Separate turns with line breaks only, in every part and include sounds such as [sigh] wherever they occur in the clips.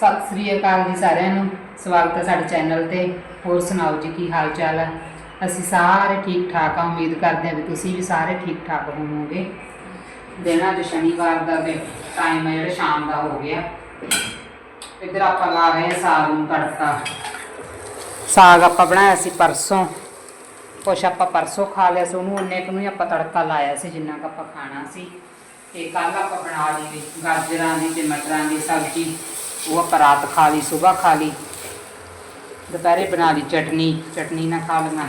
ਸਤਿ ਸ੍ਰੀ ਅਕਾਲ ਜੀ ਸਾਰਿਆਂ ਨੂੰ। ਸਵਾਗਤ ਹੈ ਸਾਡੇ ਚੈਨਲ ਤੇ। ਹੋਰ ਸੁਣਾਓ ਜੀ, ਕੀ ਹਾਲ ਚਾਲ ਹੈ? ਅਸੀਂ ਸਾਰੇ ਠੀਕ ਠਾਕ ਆ ਉਮੀਦ ਕਰਦੇ ਹਾਂ ਵੀ ਤੁਸੀਂ ਵੀ ਸਾਰੇ ਠੀਕ ਠਾਕ ਹੋਵੋਗੇ। ਦਿਨ ਅੱਜ ਸ਼ਨੀਵਾਰ ਦਾ ਤੇ ਟਾਈਮ ਹੈ ਜਿਹੜਾ ਸ਼ਾਮ ਦਾ ਹੋ ਗਿਆ। ਇੱਧਰ ਆਪਾਂ ਲਾ ਰਹੇ ਹਾਂ ਸਾਗ ਨੂੰ ਤੜਕਾ। ਸਾਗ ਆਪਾਂ ਬਣਾਇਆ ਸੀ ਪਰਸੋਂ। ਕੁਛ ਆਪਾਂ ਪਰਸੋਂ ਖਾ ਲਿਆ ਸੀ। ਉਹਨੂੰ ਉਨੇ ਕੁ ਨੂੰ ਹੀ ਆਪਾਂ ਤੜਕਾ ਲਾਇਆ ਸੀ, ਜਿੰਨਾ ਕੁ ਆਪਾਂ ਖਾਣਾ ਸੀ। ਤੇ ਕੱਲ ਆਪਾਂ ਬਣਾ ਲਈ ਗਾਜਰਾਂ ਦੀ ਤੇ ਮਟਰਾਂ ਦੀ ਸਬਜ਼ੀ। ਉਹ ਆਪਾਂ ਰਾਤ ਖਾ ਲਈ ਸਵੇਰ ਖਾ ਲਈ। ਦੁਪਹਿਰੇ ਬਣਾ ਲਈ ਚਟਨੀ ਚਟਨੀ ਨਾਲ ਖਾ ਲਵਾਂ।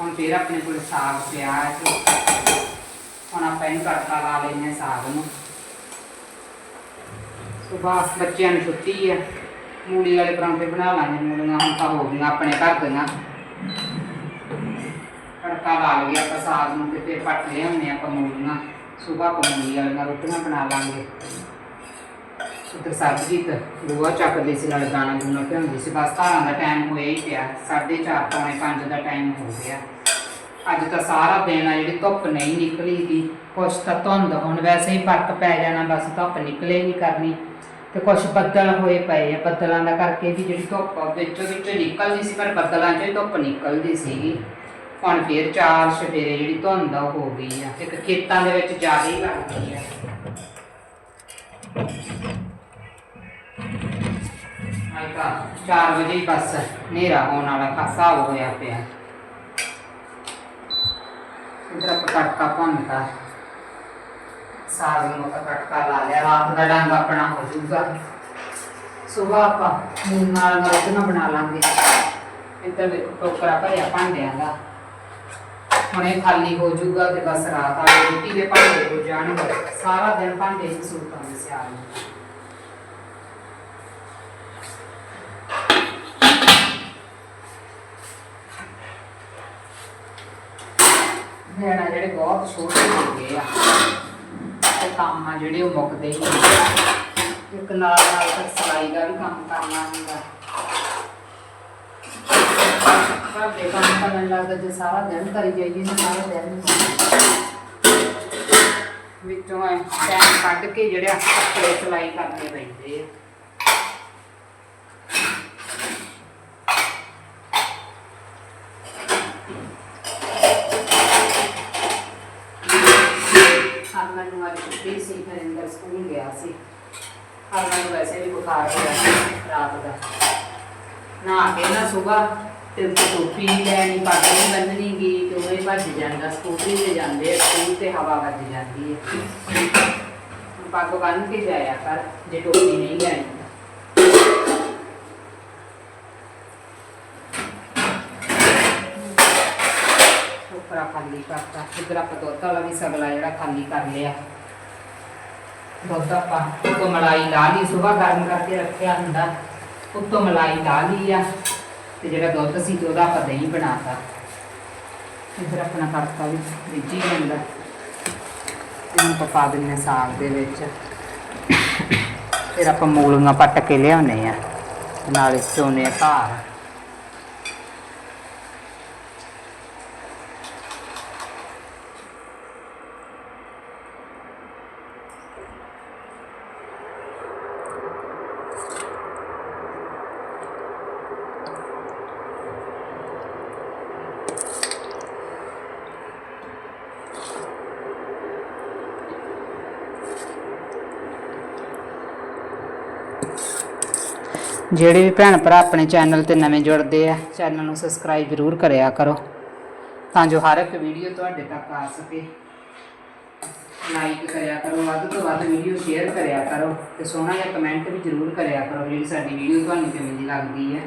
ਹੁਣ ਫੇਰ ਆਪਣੇ ਕੋਲ ਸਾਗ ਪਿਆ ਹੈ ਹੁਣ ਆਪਾਂ ਇਹਨੂੰ ਤੜਕਾ ਲਾ ਲੈਂਦੇ ਹਾਂ ਸਾਗ ਨੂੰ। ਸੁਬਾਹ ਬੱਚਿਆਂ ਨੂੰ ਛੁੱਟੀ ਹੈ, ਮੂਲੀ ਵਾਲੇ ਪਰਾਂਠੇ ਬਣਾ ਲਾਂਗੇ, ਮੂਲੀਆਂ ਹੁਣ ਤਾਂ ਹੋ ਗਈਆਂ ਆਪਣੇ ਘਰ ਦੀਆਂ। ਤੜਕਾ ਲਾ ਲਈਏ ਆਪਾਂ ਸਾਗ ਨੂੰ ਤੇ ਫਿਰ ਪੱਟ ਲਿਆਉਂਦੇ ਆਪਾਂ ਮੂਲੀਆਂ। ਸੁਬਾਹ ਆਪਾਂ ਮੂਲੀ ਵਾਲੀਆਂ ਰੋਟੀਆਂ ਬਣਾ ਲਾਂਗੇ। ਉੱਧਰ ਸਰਬਜੀਤ ਗੋਆ ਚੱਕਦੀ ਸੀ, ਨਾਲ ਦਾਣਾ ਦੂਣਾ ਭਿਉਂਦੀ ਸੀ। ਬਸ ਧਾਰਾਂ ਦਾ ਟਾਈਮ ਹੋਇਆ ਹੀ ਪਿਆ। 4:30 ਪੌਣੇ 5 ਦਾ ਟਾਈਮ ਹੋ ਗਿਆ। ਅੱਜ ਤਾਂ ਸਾਰਾ ਦਿਨ ਆ ਜਿਹੜੀ ਧੁੱਪ ਨਹੀਂ ਨਿਕਲੀ ਦੀ ਕੁਛ ਤਾਂ ਧੁੰਦ, ਹੁਣ ਵੈਸੇ ਹੀ ਫ਼ਰਕ ਪੈ ਜਾਣਾ, ਬਸ ਧੁੱਪ ਨਿਕਲੇ ਨਹੀਂ ਕਰਨੀ। ਤੇ ਕੁਛ ਬੱਦਲ ਹੋਏ ਪਏ ਆ। ਬੱਦਲਾਂ ਦਾ ਕਰਕੇ ਵੀ ਜਿਹੜੀ ਧੁੱਪ ਆ ਵਿੱਚੋਂ ਵਿੱਚੋਂ ਨਿਕਲਦੀ ਸੀ, ਪਰ ਬੱਦਲਾਂ 'ਚੋਂ ਹੀ ਧੁੱਪ ਨਿਕਲਦੀ ਸੀਗੀ। ਹੁਣ ਫੇਰ ਚਾਰ ਸਵੇਰੇ ਜਿਹੜੀ ਧੁੰਦ ਆ, ਉਹ ਹੋ ਗਈ ਆ। ਇੱਕ ਖੇਤਾਂ ਦੇ ਵਿੱਚ ਜ਼ਿਆਦਾ ਹੀ ਲੱਗਦੀ ਆ। ਅੱਜ 4 ਵਜੇ ਹੀ ਬਸ ਹਨੇਰਾ ਹੋਣ ਵਾਲਾ ਖਾਸਾ ਹੋਇਆ ਪਿਆ। ਇਧਰ ਆਪਾਂ ਤੜਕਾ ਸਾਗ ਨੂੰ ਆਪਾਂ ਲਾ ਲਿਆ, ਰਾਤ ਦਾ ਡੰਗ ਆਪਣਾ ਹੋ ਜਾਊਗਾ। ਸਵੇਰ ਆਪਾਂ ਨੂਨ ਨਾਲ ਰੋਟੀਆਂ ਬਣਾ ਲਾਂਗੇ। ਇੱਧਰ ਦੇਖੋ ਟੋਕਰਾ ਭਰਿਆ ਭਾਂਡਿਆਂ ਦਾ। ਹੁਣੇ ਖਾਲੀ ਹੋ ਜਾਊਗਾ ਤੇ ਬਸ ਰਾਤ ਆ ਰੋਟੀ ਦੇ ਭਾਂਡੇ ਹੋ ਜਾਣਗੇ। ਸਾਰਾ ਦਿਨ ਭਾਂਡੇ ਹੀ ਸੂਤਾਂ ਦੇ ਸਿਆਲ ਨੂੰ ਨਿਆਣਾ ਜਿਹੜੇ ਬਹੁਤ ਛੋਟੇ ਹੋ ਆ, ਤੇ ਕੰਮ ਆ ਜਿਹੜੇ ਉਹ ਮੁੱਕਦੇ ਹੀ ਨਹੀਂ। ਇੱਕ ਨਾਲ ਨਾਲ ਫਿਰ ਸਿਲਾਈ ਦਾ ਵੀ ਕੰਮ ਕਰਨਾ ਹੁੰਦਾ ਘਰ ਦੇ ਕੰਮ ਕਰਨ ਲੱਗਦਾ ਜੇ ਸਾਰਾ ਦਿਨ ਕਰੀ ਜਾਈਏ ਨਾ ਸਾਰਾ ਦਿਨ ਵਿੱਚੋਂ ਟਾਈਮ ਕੱਢ ਕੇ ਜਿਹੜੇ ਕੱਪੜੇ ਸਿਲਾਈ ਕਰਨੇ ਪੈਂਦੇ ਆ ਹਰਮਨ ਨੂੰ ਅੱਜ ਛੁੱਟੀ ਸੀ ਹਰਿੰਦਰ ਸਕੂਲ ਗਿਆ ਸੀ। ਹਰਮਨ ਨੂੰ ਵੈਸੇ ਵੀ ਬੁਖਾਰ ਹੋਇਆ ਸੀ ਰਾਤ ਦਾ। ਨਾ ਕੇ ਨਾ ਸਵੇਰ ਤੇ ਟੋਪੀ ਨਹੀਂ ਲੈਣੀ ਪੱਗ ਨਹੀਂ ਬੰਨਣੀ ਗੀ, ਤੇ ਉਹ ਹੀ ਭੱਜ ਜਾਂਦਾ। ਸਕੂਟਰੀ ਤੇ ਜਾਂਦੇ ਆ ਸਕੂਲ ਤੇ ਹਵਾ ਵੱਜ ਜਾਂਦੀ ਹੈ ਪੱਗ ਬੰਨ ਕੇ ਜਾਇਆ ਕਰ, ਜੇ ਟੋਪੀ ਨਹੀਂ ਲੈਣੀ ਉੱਪਰ ਖਾਲੀ ਕਰਤਾ। ਇਧਰ ਆਪਾਂ ਦੁੱਧ ਵਾਲਾ ਵੀ ਸਗਲਾ ਜਿਹੜਾ ਖਾਲੀ ਕਰ ਲਿਆ। ਦੁੱਧ ਆਪਾਂ ਉੱਤੋਂ ਮਲਾਈ ਲਾ ਲਈ ਸਵੇਰ ਗਰਮ ਕਰਕੇ ਰੱਖਿਆ ਹੁੰਦਾ। ਉੱਤੋਂ ਮਲਾਈ ਲਾ ਲਈ ਆ, ਤੇ ਜਿਹੜਾ ਦੁੱਧ ਸੀ ਤੇ ਉਹਦਾ ਆਪਾਂ ਦਹੀਂ ਬਣਾਤਾ। ਫਿਰ ਆਪਣਾ ਤੜਕਾ ਵੀ ਰਿੱਝੀ ਜਾਂਦਾ ਇਹਨੂੰ ਆਪਾਂ ਪਾ ਦਿੰਨੇ ਸਾਗ ਦੇ ਵਿੱਚ। ਫਿਰ ਆਪਾਂ ਮੂਲੀਆਂ ਪੱਟ ਕੇ ਲਿਆਉਨੇ ਆ ਨਾਲੇ ਚੋਨੇ ਆ ਘਰ ਜਿਹੜੇ ਵੀ ਭੈਣ ਭਰਾ ਆਪਣੇ ਚੈਨਲ ਤੇ ਨਵੇਂ ਜੁੜਦੇ ਆ, ਚੈਨਲ ਨੂੰ ਸਬਸਕ੍ਰਾਈਬ ਜ਼ਰੂਰ ਕਰਿਆ ਕਰੋ। ਤਾਂ ਜੋ ਹਰ ਇੱਕ ਵੀਡੀਓ ਤੁਹਾਡੇ ਤੱਕ ਆ ਸਕੇ। ਲਾਈਕ ਕਰਿਆ ਕਰੋ, ਵੱਧ ਤੋਂ ਵੱਧ ਵੀਡੀਓ ਸ਼ੇਅਰ ਕਰਿਆ ਕਰੋ ਤੇ ਸੋਹਣਾ ਜਿਹਾ ਕਮੈਂਟ ਵੀ ਜ਼ਰੂਰ ਕਰਿਆ ਕਰੋ ਜਿਹੜੀ ਸਾਡੀ ਵੀਡੀਓ ਤੁਹਾਨੂੰ ਕਿਵੇਂ ਦੀ ਲੱਗਦੀ ਹੈ।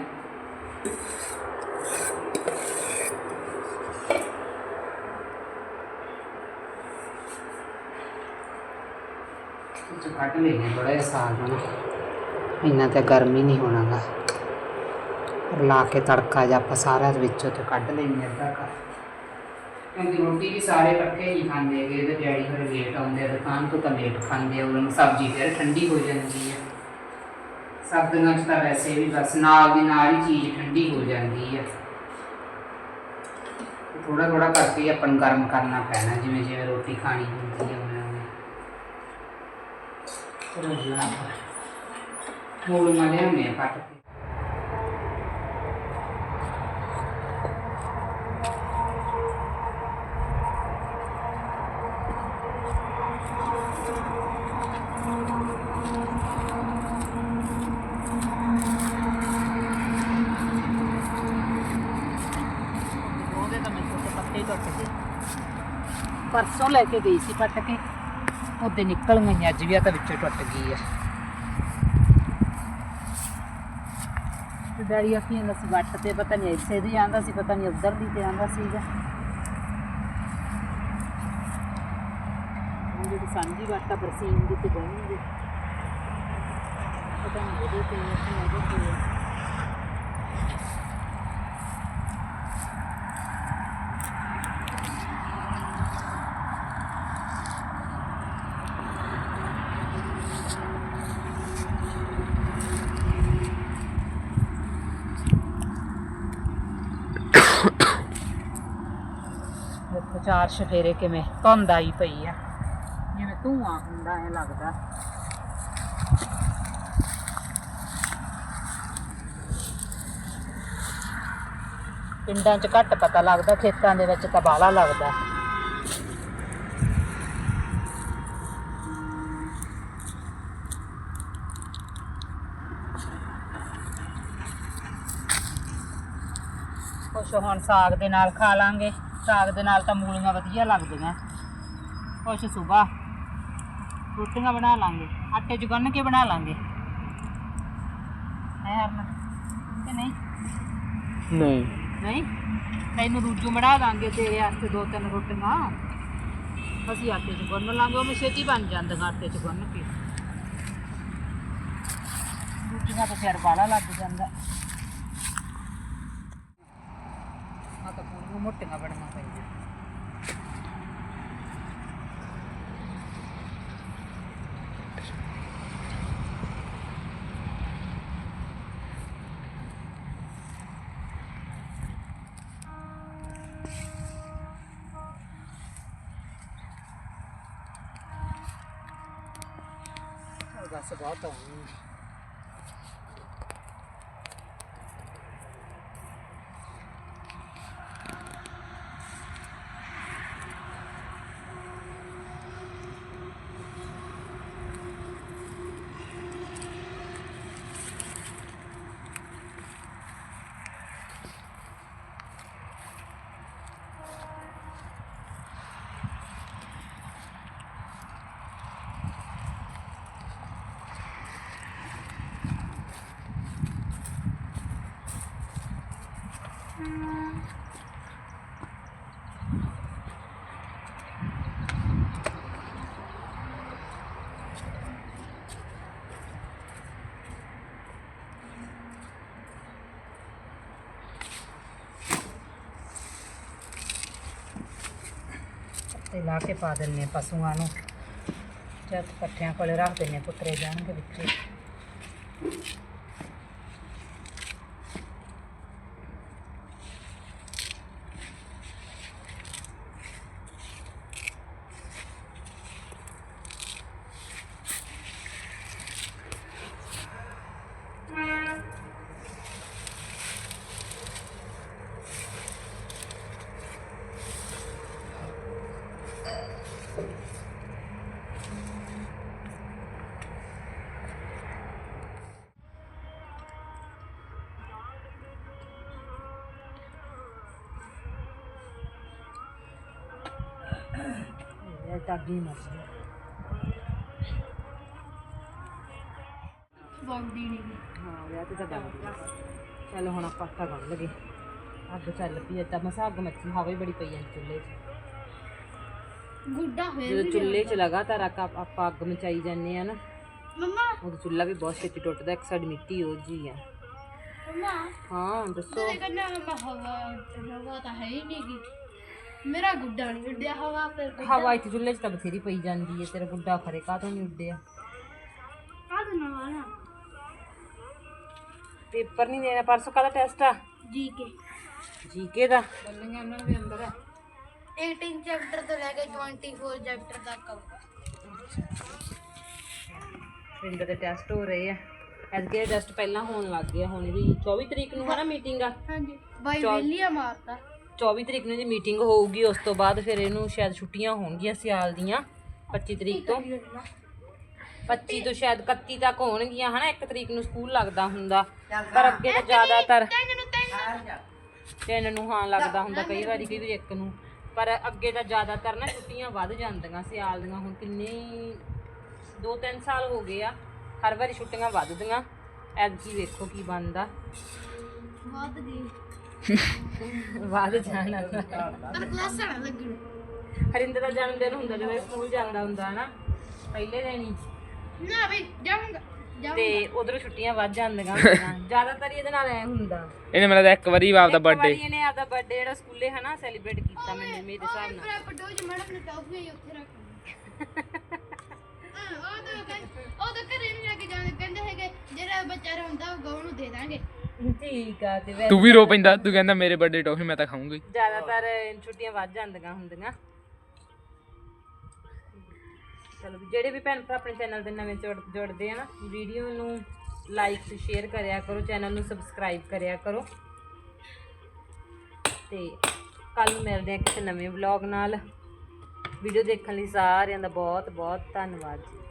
ਇਹ ਕੱਟ ਲੈਣੇ ਥੋੜਾ ਜਿਹਾ ਸਾਗ ਨੂੰ ਇੰਨਾ ਤੇ ਹੀ ਨਹੀਂ ਹੋਣਾਗਾ। ਲਾ ਕੇ ਤੜਕਾ ਜਾਂ ਆਪਾਂ ਸਾਰਾ ਵਿੱਚੋਂ ਤੇ ਕੱਢ ਲੈਂਦੇ ਅੱਧਾ ਕਰ ਕਿਉਂਕਿ ਰੋਟੀ ਵੀ ਸਾਰੇ ਇਕੱਠੇ ਹੀ ਖਾਂਦੇ ਹੈਗੇ, ਇਹਦੇ ਡੈਡੀ ਫਿਰ ਲੇਟ ਆਉਂਦੇ ਆ, ਦੁਕਾਨ ਤੋਂ ਤਾਂ ਲੇਟ ਖਾਂਦੇ ਆ, ਉਹਨਾਂ ਨੂੰ ਸਬਜ਼ੀ ਫਿਰ ਠੰਡੀ ਹੋ ਜਾਂਦੀ ਹੈ ਸਰਦੀਆਂ 'ਚ ਤਾਂ ਵੈਸੇ ਵੀ ਬਸ ਨਾਲ ਦੀ ਨਾਲ ਹੀ ਚੀਜ਼ ਠੰਡੀ ਹੋ ਜਾਂਦੀ ਹੈ ਥੋੜਾ ਥੋੜਾ ਕਰਕੇ ਹੀ ਆਪਾਂ ਨੂੰ ਗਰਮ ਕਰਨਾ ਪੈਣਾ, ਜਿਵੇਂ ਜਿਵੇਂ ਰੋਟੀ ਖਾਣੀ ਹੁੰਦੀ ਹੈ ਉਵੇਂ ਉਵੇਂ। ਚਲੋ ਜੀ ਆਪਾਂ ਮੂਲੀਆਂ ਲਿਆਉਂਦੇ ਆ ਕੱਟ ਕੇ ਉਹਦੇ ਤਾਂ ਮੇਰੇ ਕੋਲ ਪੱਤੇ ਹੀ ਟੁੱਟ ਗਏ ਪਰਸੋਂ ਲੈ ਕੇ ਗਈ ਸੀ ਪੱਟ ਕੇ ਉਹਦੇ ਨਿਕਲ ਗਈਆਂ ਅੱਜ ਵੀ ਆ ਤਾਂ ਵਿੱਚੋਂ ਟੁੱਟ ਗਈ ਆ ਡੈਡੀ ਆਖੀ ਜਾਂਦਾ ਸੀ, ਵੱਟ ਤੇ ਪਤਾ ਨਹੀਂ ਇੱਥੇ ਦੀ ਆਂਦਾ ਸੀ, ਪਤਾ ਨਹੀਂ ਉੱਧਰ ਦੀ ਤੇ ਆਂਦਾ ਸੀਗਾ। ਉਹ ਜਿਹੜੀ ਸਾਂਝੀ ਆ ਬਰਸੀਨ ਦੀ ਤੇ ਜਾਣਗੇ ਪਤਾ ਨਹੀਂ ਉਹਦੇ ਤੇ ਉਹਦੇ ਤੇ ਆ। ਦੇਖੋ ਚਾਰ ਸ਼ਫੇਰੇ ਕਿਵੇਂ ਧੁੰਦ ਆਈ ਪਈ ਆ। ਜਿਵੇਂ ਧੂਆਂ ਹੁੰਦਾ ਐ ਲੱਗਦਾ। ਪਿੰਡਾਂ 'ਚ ਘੱਟ ਪਤਾ ਲੱਗਦਾ, ਖੇਤਾਂ ਦੇ ਵਿੱਚ ਤਾਂ ਬਾਹਲਾ ਲੱਗਦਾ। ਕੁਛ ਹੁਣ ਸਾਗ ਦੇ ਨਾਲ ਖਾ ਲਾਂਗੇ। ਸਾਗ ਦੇ ਨਾਲ ਤਾਂ ਮੂਲੀਆਂ ਵਧੀਆ ਲੱਗਦੀਆਂ। ਕੁਛ ਸੁਬਾ ਰੋਟੀਆਂ ਬਣਾ ਲਾਂਗੇ। ਆਟੇ 'ਚ ਗੁੰਨ ਕੇ ਬਣਾ ਲਾਂਗੇ। ਹੈ ਹਰਨ ਕਿ ਨਹੀਂ?
ਨਹੀਂ।
ਨਹੀਂ? ਤੈਨੂੰ ਦੂਜੂ ਬਣਾ ਦਾਂਗੇ ਤੇਰੇ ਵਾਸਤੇ ਦੋ ਤਿੰਨ ਰੋਟੀਆਂ। ਅਸੀਂ ਆਟੇ 'ਚ ਗੁੰਨ ਲਾਂਗੇ ਉਹ ਛੇਤੀ ਬਣ ਜਾਂਦੀਆਂ ਆਟੇ 'ਚ ਗੁੰਨ ਕੇ। ਦੂਜੀਆਂ ਤਾਂ ਫਿਰ ਵਾਲਾ ਲੱਗ ਜਾਂਦਾ ਆ ਤਾਂ ਪੂਰੀ ਮੋਟੀਆਂ ਬਣਨਾ ਪਈਆਂ। ਚੱਲ ਬਸ ਬਹੁਤ ਤੇ ਲਾ ਕੇ ਪਾ ਦਿੰਨੇ ਪਸ਼ੂਆਂ ਨੂੰ। ਜਦ ਪੱਠਿਆਂ ਕੋਲੇ ਰੱਖ ਦਿੰਨੇ ਪੁੱਤਰੇ ਜਾਣਗੇ ਵਿੱਚੇ ਇਹ ਟਾਗੀ ਮਰ ਗਿਆ
ਬੰਦੀ ਨਹੀਂ
ਹਾਂ ਵਿਆਹ ਤੇ ਤਾਂ ਗਿਆ ਚੱਲ ਹੁਣ ਆਪਾਂ ਆਟਾ ਗੁੰਨ ਲਗੇ ਅੱਗ ਚੱਲ ਪਈ ਹੈ ਤਾਂ ਮਸਾ ਅੱਗ ਮੱਚੀ ਹਵਾ ਹੀ ਬੜੀ ਪਈ ਹੈ ਚੁੱਲ੍ਹੇ 'ਚ।
ਗੁੱਡਾ ਹੋਇਆ
ਜਦੋਂ ਚੁੱਲ੍ਹੇ 'ਚ ਲਗਾਤਾਰ ਆਪਾਂ ਅੱਗ ਮਚਾਈ ਜਾਂਦੇ ਆ ਨਾ।
ਮੰਮਾ।
ਉਦੋਂ ਚੁੱਲ੍ਹਾ ਵੀ ਬਹੁਤ ਛੇਤੀ ਟੁੱਟਦਾ ਇੱਕ ਸਾਡੀ ਮਿੱਟੀ ਹੋ ਜੀ ਆ।
ਮੰਮਾ।
ਹਾਂ ਦੱਸੋ।
ਮੈਂ ਹਵਾ ਹਵਾ ਤਾਂ ਹੈ ਹੀ ਨਹੀਂ ਗੀ। ਮੇਰਾ ਗੁੱਡਾ ਨਹੀਂ ਉੱਡਿਆ ਹਵਾ ਫਿਰ
ਹਵਾ ਇੱਥੇ ਚੁੱਲ੍ਹੇ 'ਚ ਤਾਂ ਬਥੇਰੀ ਪਈ ਜਾਂਦੀ ਹੈ ਤੇਰਾ ਗੁੱਡਾ ਖਰੇ ਕਾਹਤੋਂ ਨਹੀਂ ਉੱਡਿਆ? ਪੇਪਰ ਨਹੀਂ ਦੇਣਾ ਪਰਸੋਂ ਕਾਹਦਾ ਟੈਸਟ ਆ?
ਜੀ ਕੇ
ਜੀਕੇ ਦਾ? ਬੱਲੀਆਂ ਉਹਨਾਂ ਦੇ ਅੰਦਰ। ਆ
18 ਚੈਪਟਰ ਤੋਂ ਲੈ ਕੇ 24 ਚੈਪਟਰ ਤੱਕ ਆਊਗਾ।
ਪਿੰਡ ਦੇ ਟੈਸਟ ਹੋ ਰਹੇ ਆ।
ਐਤਕੀ ਜਸਟ ਪਹਿਲਾਂ ਹੋਣ ਲੱਗ ਗਿਆ ਹੁਣ ਵੀ 24 ਤਰੀਕ ਨੂੰ ਹੈ ਨਾ ਮੀਟਿੰਗ ਆ?
ਹਾਂਜੀ। ਬਾਈ
ਚੌ-
ਵੇਲੀਆ
24 ਤਰੀਕ ਨੂੰ ਦੀ ਮੀਟਿੰਗ ਹੋਊਗੀ ਉਸ ਤੋਂ ਬਾਅਦ ਫਿਰ ਇਹਨੂੰ ਸ਼ਾਇਦ ਛੁੱਟੀਆਂ ਹੋਣਗੀਆਂ ਸਿਆਲ ਦੀਆਂ 25 ਤਰੀਕ ਤੋਂ। 25 ਤੋਂ ਸ਼ਾਇਦ 31 ਤੱਕ ਹੋਣਗੀਆਂ ਹਨਾ ਇੱਕ ਤਰੀਕ ਨੂੰ ਸਕੂਲ ਲੱਗਦਾ ਹੁੰਦਾ। ਪਰ ਅੱਗੇ ਤਾਂ ਜ਼ਿਆਦਾਤਰ
ਤਿੰਨ ਨੂੰ ਤਿੰਨ
ਤਿੰਨ ਨੂੰ ਹਾਂ ਲੱਗਦਾ ਹੁੰਦਾ ਕਈ ਵਾਰੀ ਕਈ ਵਾਰੀ ਇੱਕ ਨੂੰ। ਪਰ ਅੱਗੇ ਤਾਂ ਜ਼ਿਆਦਾਤਰ ਨਾ ਛੁੱਟੀਆਂ ਵੱਧ ਜਾਂਦੀਆਂ ਸਿਆਲ ਦੀਆਂ ਹੁਣ ਕਿੰਨੇ 2-3 ਸਾਲ ਹੋ ਗਏ ਆ ਹਰ ਵਾਰੀ ਛੁੱਟੀਆਂ ਵੱਧਦੀਆਂ। ਐਤਕੀ ਵੇਖੋ ਕੀ ਬਣਦਾ।
ਵੱਧ ਗਈ
ਵੱਧ ਜਾਣਾ।
ਪਰ ਕਲਾਸਾਂ ਨਾ ਲੱਗਣ।
ਹਰਿੰਦਰ ਦਾ ਜਨਮ ਦਿਨ ਹੁੰਦਾ ਜਦੋਂ ਇਹ ਸਕੂਲ ਜਾਂਦਾ ਹੁੰਦਾ ਹਨਾ ਪਹਿਲੇ ਦਿਨ ਹੀ।
ਨਾ ਬਈ ਜਾਵਾਂਗਾ ਜਾਵਾਂਗਾ
ਤੇ ਉਧਰੋਂ ਛੁੱਟੀਆਂ ਵੱਧ ਜਾਂਦੀਆਂ ਹੁੰਦੀਆਂ। [laughs] ਜ਼ਿਆਦਾਤਰ ਹੀ ਇਹਦੇ ਨਾਲ ਐ ਹੁੰਦਾ।
ਇਹਨੇ ਮੈਨੂੰ ਤਾਂ ਇੱਕ ਵਾਰੀ ਆਪਦਾ
ਇੱਕ ਵਾਰੀ
ਬਰਥਡੇ
ਇਹਨੇ ਆਪਦਾ ਬਰਥਡੇ ਜਿਹੜਾ ਸਕੂਲੇ ਹਨਾ ਸੈਲੀਬ੍ਰੇਟ ਕੀਤਾ ਮੈਨੂੰ ਮੇਰੇ ਹਿਸਾਬ ਨਾਲ।
ਪਰ ਪਟੋਜ ਮੈਡਮ ਨੇ ਟੌਫੀ ਹੀ ਉੱਥੇ ਰੱਖ [laughs] ਹਾਂ ਉਹ ਤਾਂ ਉਹ ਤਾਂ ਘਰੇ ਨਹੀਂ ਲੈ ਕੇ ਜਾਂਦੇ। ਕਹਿੰਦੇ ਹੈਗੇ ਜਿਹੜਾ ਬੱਚਾ ਰੋਂਦਾ ਹੋਊਗਾ ਉਹਨੂੰ ਦੇ ਦਾਂਗੇ।
ਠੀਕ ਆ ਤੇ ਵੈਸੇ
ਤੂੰ ਵੀ ਰੋ ਪੈਂਦਾ ਤੂੰ ਕਹਿੰਦਾ ਮੇਰੇ ਬਰਥਡੇ ਟੌਫੀ ਮੈਂ ਤਾਂ ਖਾਊਂਗੀ।
ਜ਼ਿਆਦਾਤਰ ਛੁੱਟੀਆਂ ਵੱਧ ਜਾਂਦੀਆਂ ਹੁੰਦੀਆਂ। ਚਲੋ ਵੀ ਜਿਹੜੇ ਵੀ ਭੈਣ ਭਰਾ ਆਪਣੇ ਚੈਨਲ ਦੇ ਨਵੇਂ ਜੁੜ- ਜੁੜਦੇ ਆ ਨਾ ਵੀਡੀਓ ਨੂੰ ਲਾਈਕ ਤੇ ਸ਼ੇਅਰ ਕਰਿਆ ਕਰੋ ਚੈਨਲ ਨੂੰ ਸਬਸਕ੍ਰਾਈਬ ਕਰਿਆ ਕਰੋ। ਤੇ ਕੱਲ ਮਿਲਦੇ ਆ ਕਿਸੇ ਨਵੇਂ ਵਲੌਗ ਨਾਲ। ਵੀਡੀਓ ਦੇਖਣ ਲਈ ਸਾਰਿਆਂ ਦਾ ਬਹੁਤ ਬਹੁਤ ਧੰਨਵਾਦ ਜੀ।